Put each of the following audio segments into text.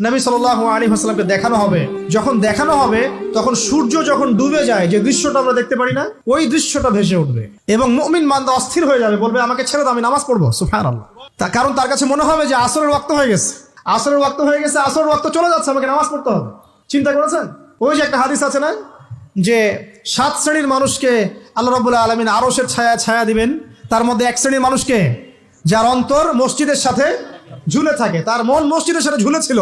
নবী সাল্লাহ আলী হাসলামকে দেখানো হবে। যখন দেখানো হবে, তখন সূর্য যখন ডুবে যায়, যে দৃশ্যটা আমরা দেখতে পারি না, ওই দৃশ্যটা ভেসে উঠবে। এবং মুমিন মান্দা অস্থির হয়ে যাবে, বলবে, আমাকে ছেড়ে দাও, আমি নামাজ পড়ব। সুফান আল্লাহ কারণ তার কাছে মনে হবে যে আসরের ওয়াক্ত হয়ে গেছে। আসরের ওয়াক্ত হয়ে গেছে, আসরের ওয়াক্ত চলে যাচ্ছে, আমাকে নামাজ পড়তে হবে। চিন্তা করেছেন? ওই যে একটা হাদিস আছে না, যে সাত শ্রেণির মানুষকে আল্লাহ রবুল্লাহ আলমিন আরসের ছায়া ছায়া দিবেন। তার মধ্যে এক শ্রেণির মানুষকে, যার অন্তর মসজিদের সাথে ঝুলে থাকে। তার মন মসজিদের সাথে ঝুলেছিল।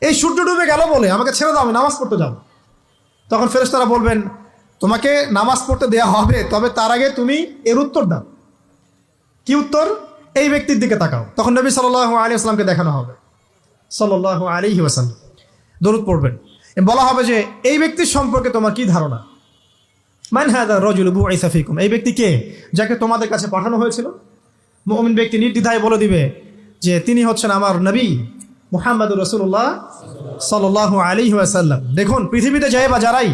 এই সূর্য ডুবে গেল বলে আমাকে ছেড়ে দাও, আমি নামাজ পড়তে যাও তখন ফেরেশতারা বলবেন, তোমাকে নামাজ পড়তে দেয়া হবে, তবে তার আগে তুমি এর উত্তর দাও। কি উত্তর? এই ব্যক্তির দিকে তাকাও। তখন নবী সাল্লাহ আলী আসলামকে দেখানো হবে। সাল্লাহ আলী ওয়াসাল্লাম। দরুদ পড়বেন। বলা হবে যে, এই ব্যক্তির সম্পর্কে তোমার কি ধারণা? মান হ্যাঁ রজুল এই ব্যক্তি কে? যাকে তোমাদের কাছে পাঠানো হয়েছিল। মুমিন ব্যক্তি নির্দ্বিধায় বলে দিবে যে তিনি হচ্ছেন আমার নবী মুহাম্মদ রসুল্লাহ সাল্লাহ আলী ওয়াসাল্লাম। দেখুন, পৃথিবীতে যে বা যারাই,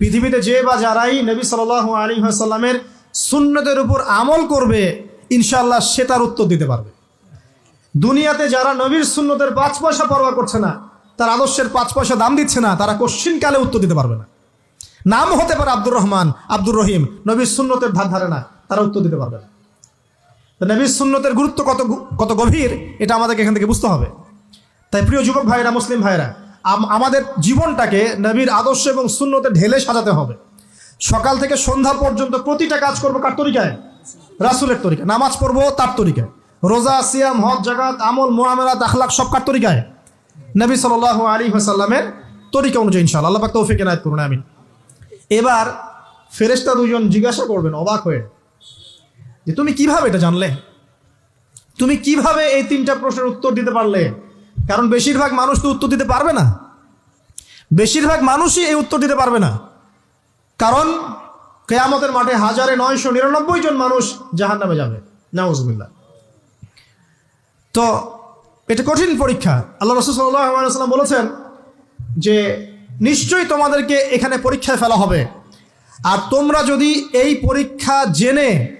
পৃথিবীতে যে বা যারাই নবী সাল্লাহ আলী ওয়াসাল্লামের সুন্নতের উপর আমল করবে ইনশাল্লাহ সে তার উত্তর দিতে পারবে। দুনিয়াতে যারা নবীর সুন্নতের পাঁচ পয়সা পরোয়া করছে না, তার আদর্শের পাঁচ পয়সা দাম দিচ্ছে না, তারা কোশ্চিনকালে উত্তর দিতে পারবে না। নাম হতে পারে আব্দুর রহমান, আব্দুর রহিম, নবীর সুন্নতের ধার ধারে না, তারা উত্তর দিতে পারবে না। নবীর সুন্নতের গুরুত্ব কত কত গভীর, এটা আমাদেরকে এখান থেকে বুঝতে হবে। তাই প্রিয় যুবক ভাইরা মুসলিম ভাইরা আমাদের জীবনটাকে নবীর আদর্শ এবং শূন্যতে ঢেলে সাজাতে হবে। সকাল থেকে সন্ধ্যা পর্যন্ত প্রতিটা কাজ করব কার তরিকায়? রাসুলের তরিকা নামাজ পড়ব তার তরিকায়। রোজা, সিয়াম, হজ জাগাত আমল মোহামেরাত আখলাক সব কার তরিকায়? নবী সাল আলী হাসাল্লামের তরিকা অনুযায়ী ইনশাল আল্লাহ তৌফিক এনায়ত করুন, আমিন। এবার ফেরেশতা দুজন জিজ্ঞাসা করবেন, অবাক হয়ে। যে তুমি কীভাবে এটা জানলে? তুমি কীভাবে এই তিনটা প্রশ্নের উত্তর দিতে পারলে? কারণ বেশিরভাগ মানুষ তো উত্তর দিতে পারবে না। বেশিরভাগ মানুষই এই উত্তর দিতে পারবে না। কারণ কেয়ামতের মাঠে হাজারে নয়শো নিরানব্বই জন মানুষ জাহান নামে যাবে। নাউজবিল্লা তো এটা কঠিন পরীক্ষা। আল্লাহ রসুল সাল্লাম বলেছেন যে নিশ্চয়ই তোমাদেরকে এখানে পরীক্ষায় ফেলা হবে। আর তোমরা যদি এই পরীক্ষা জেনে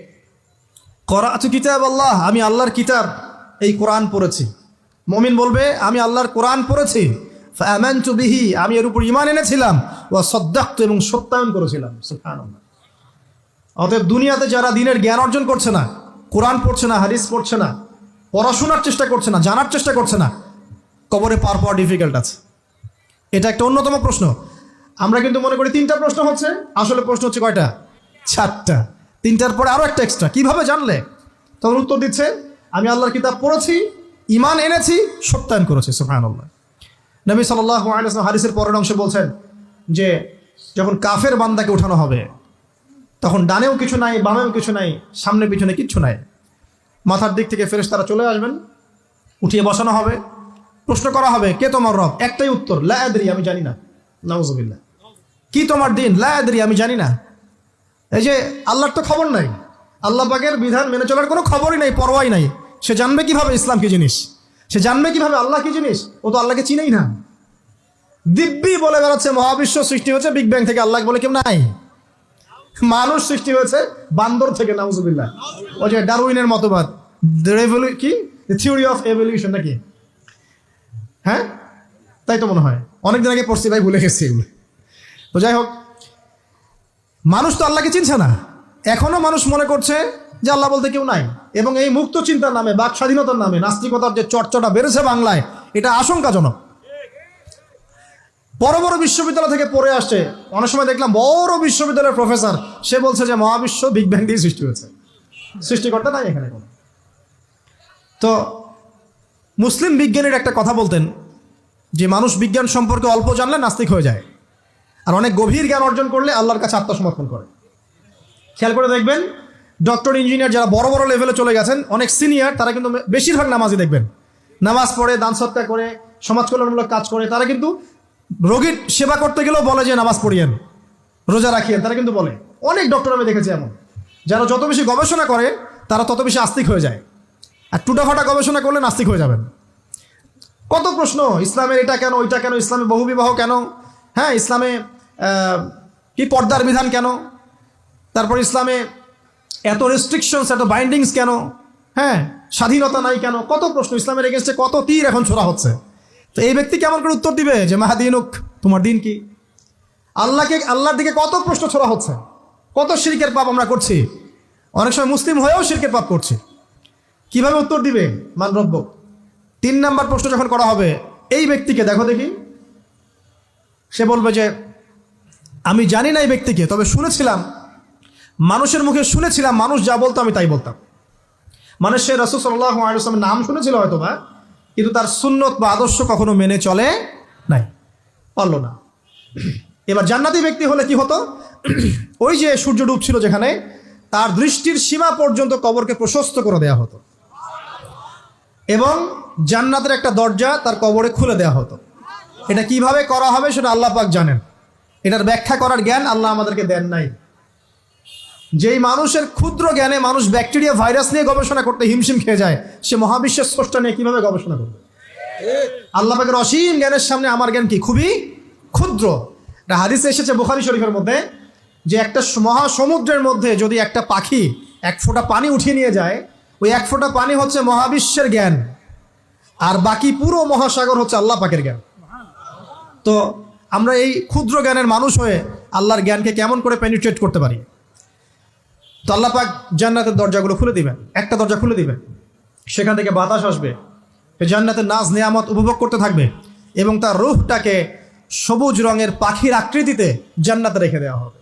করা কিতাব আল্লাহ, আমি আল্লাহর কিতাব এই কোরআন পড়েছি। মমিন বলবে, আমি আল্লাহর কোরআন পড়েছি। বিহি, আমি এর উপর ইমান এনেছিলাম। ও সদ্দাক্ত, এবং সত্যায়ন করেছিলাম। অতএব দুনিয়াতে যারা দিনের জ্ঞান অর্জন করছে না, কোরআন পড়ছে না, হাদিস পড়ছে না, পড়াশোনার চেষ্টা করছে না, জানার চেষ্টা করছে না, কবরে পার পাওয়া ডিফিকাল্ট আছে। এটা একটা অন্যতম প্রশ্ন। আমরা কিন্তু মনে করি তিনটা প্রশ্ন হচ্ছে, আসলে প্রশ্ন হচ্ছে কয়টা? চারটা। তিনটার পরে আরও একটা এক্সট্রা কীভাবে জানলে? তখন উত্তর দিচ্ছে, আমি আল্লাহর কিতাব পড়েছি ইমান এনেছি, সত্যায়ন করেছি সুফায়ন আল্লাহ নবী সাল্লাহ আলাইসলাম হাদিসের পরের অংশে বলছেন যে, যখন কাফের বান্দাকে উঠানো হবে, তখন ডানেও কিছু নাই, বামেও কিছু নাই, সামনে পিছনে কিচ্ছু নাই। মাথার দিক থেকে ফেরেস তারা চলে আসবেন, উঠিয়ে বসানো হবে, প্রশ্ন করা হবে, কে তোমার রব? একটাই উত্তর লায়াদরি আমি জানি না। নাউজুবিল্লাহ। কি তোমার দিন? লায়াদরি আমি জানি না। এই যে আল্লাহর তো খবর নাই। আল্লাহ পাকের বিধান মেনে চলার কোনো খবরই নাই, পরোয়াই নাই। সে জানবে কীভাবে ইসলাম কি জিনিস? সে জানবে কীভাবে আল্লাহ কি জিনিস? ও তো আল্লাহকে চিনেই না। দিব্যি বলে বেড়াচ্ছে, মহাবিশ্ব সৃষ্টি হচ্ছে বিগ ব্যাং থেকে আল্লাহ বলে কেউ নাই। মানুষ সৃষ্টি হয়েছে বান্দর থেকে, নাউজুবিল্লাহ। ও যে ডারউইনের মতবাদ। কি? থিওরি অফ এভলিউশন নাকি? হ্যাঁ? তাই তো মনে হয়। অনেকদিন আগে পড়ছি, ভাই ভুলে গেছি তো যাই হোক মানুষ তো আল্লাহকে চিনছে না। এখনও মানুষ মনে করছে যে আল্লাহ বলতে কেউ নাই। এবং এই মুক্ত চিন্তার নামে, বাক স্বাধীনতার নামে, নাস্তিকতার যে চর্চাটা বেড়েছে বাংলায়, এটা আশঙ্কাজনক। বড় বড় বিশ্ববিদ্যালয় থেকে পড়ে আসছে, অনেক সময় দেখলাম বড় বিশ্ববিদ্যালয়ের প্রফেসর, সে বলছে যে মহাবিশ্ব বিগ ব্যাং দিয়ে সৃষ্টি হয়েছে। সৃষ্টিকর্তা নাই এখানে কোনো। তো মুসলিম বিজ্ঞানীর একটা কথা বলতেন, যে মানুষ বিজ্ঞান সম্পর্কে অল্প জানলে নাস্তিক হয়ে যায়। আর অনেক গভীর জ্ঞান অর্জন করলে আল্লাহর কাছে আত্মসমর্পণ করে। খেয়াল করে দেখবেন, ডক্টর, ইঞ্জিনিয়ার যারা বড় বড় লেভেলে চলে গেছেন, অনেক সিনিয়র তারা কিন্তু বেশিরভাগ নামাজই দেখবেন। নামাজ পড়ে, দান সৎকার করে, সমাজ কল্যাণমূলক কাজ করে, তারা কিন্তু রোগীর সেবা করতে গেলেও বলে যে, নামাজ পড়িয়েন, রোজা রাখিয়েন, তারা কিন্তু বলে। অনেক ডক্টর আমি দেখেছি এমন। যারা যত বেশি গবেষণা করে, তারা তত বেশি আস্তিক হয়ে যায়। আর টুটাফাটা গবেষণা করলে নাস্তিক হয়ে যাবেন। কত প্রশ্ন, ইসলামের এটা কেন, ওইটা কেন, ইসলামে বহুবিবাহ কেন? হ্যাঁ ইসলামে কি পর্দার বিধান কেন? তারপর ইসলামে এত রেস্ট্রিকশনস এত বাইন্ডিংস কেন? হ্যাঁ স্বাধীনতা নাই কেন? কত প্রশ্ন ইসলামের এগেনস্টে কত তীর এখন ছোড়া হচ্ছে? তো এই ব্যক্তি কেমন করে উত্তর দিবে? যে মাহাদিনুক তোমার দিন কি? আল্লাহকে, আল্লাহর দিকে কত প্রশ্ন ছোড়া হচ্ছে? কত শিরকের পাপ আমরা করছি? অনেক সময় মুসলিম হয়েও শিরকের পাপ করছি। কীভাবে উত্তর দিবে? মানরব্য তিন নাম্বার প্রশ্ন যখন করা হবে, এই ব্যক্তিকে, দেখো দেখি, সে বলবে যে আমি জানি না এই ব্যক্তিকে, তবে শুনেছিলাম, মানুষের মুখে শুনেছিলাম, মানুষ যা বলতো আমি তাই বলতাম। মানুষ সে রসুল সাল্লাহ আলুসলামের নাম শুনেছিল হয়তো বা কিন্তু তার সুন্নত বা আদর্শ কখনো মেনে চলে নাই। পারল না। এবার জান্নাতি ব্যক্তি হলে কি হতো? ওই যে সূর্য ডুবছিল যেখানে, তার দৃষ্টির সীমা পর্যন্ত কবরকে প্রশস্ত করে দেওয়া হতো। এবং জান্নাতের একটা দরজা তার কবরে খুলে দেওয়া হতো। এটা কীভাবে করা হবে সেটা আল্লাহ পাক জানেন। এটার ব্যাখ্যা করার জ্ঞান আল্লাহ আমাদেরকে দেন নাই। যেই মানুষের ক্ষুদ্র জ্ঞানে মানুষ ব্যাকটেরিয়া, ভাইরাস নিয়ে গবেষণা করতে হিমশিম খেয়ে যায়, সে মহাবিশ্বের স্রষ্টা নিয়ে কীভাবে গবেষণা করবে? আল্লাহ পাকের অসীম জ্ঞানের সামনে আমার জ্ঞান কি? খুবই ক্ষুদ্র। একটা হাদিসে এসেছে বুখারি শরীফের মধ্যে যে একটা মহাসমুদ্রের মধ্যে যদি একটা পাখি এক ফোঁটা পানি উঠিয়ে নিয়ে যায়, ওই এক ফোঁটা পানি হচ্ছে মহাবিশ্বের জ্ঞান। আর বাকি পুরো মহাসাগর হচ্ছে আল্লাহ পাকের জ্ঞান। তো আমরা এই ক্ষুদ্র জ্ঞানের মানুষ হয়ে আল্লাহর জ্ঞানকে কেমন করে পেনিট্রেট করতে পারি? তো আল্লাহ পাক জান্নাতের দরজাগুলো খুলে দিবেন, একটা দরজা খুলে দিবেন। সেখান থেকে বাতাস আসবে জান্নাতের নাজ নেয়ামত উপভোগ করতে থাকবে এবং তার রূপটাকে সবুজ রঙের পাখির আকৃতিতে জান্নাতে রেখে দেওয়া হবে।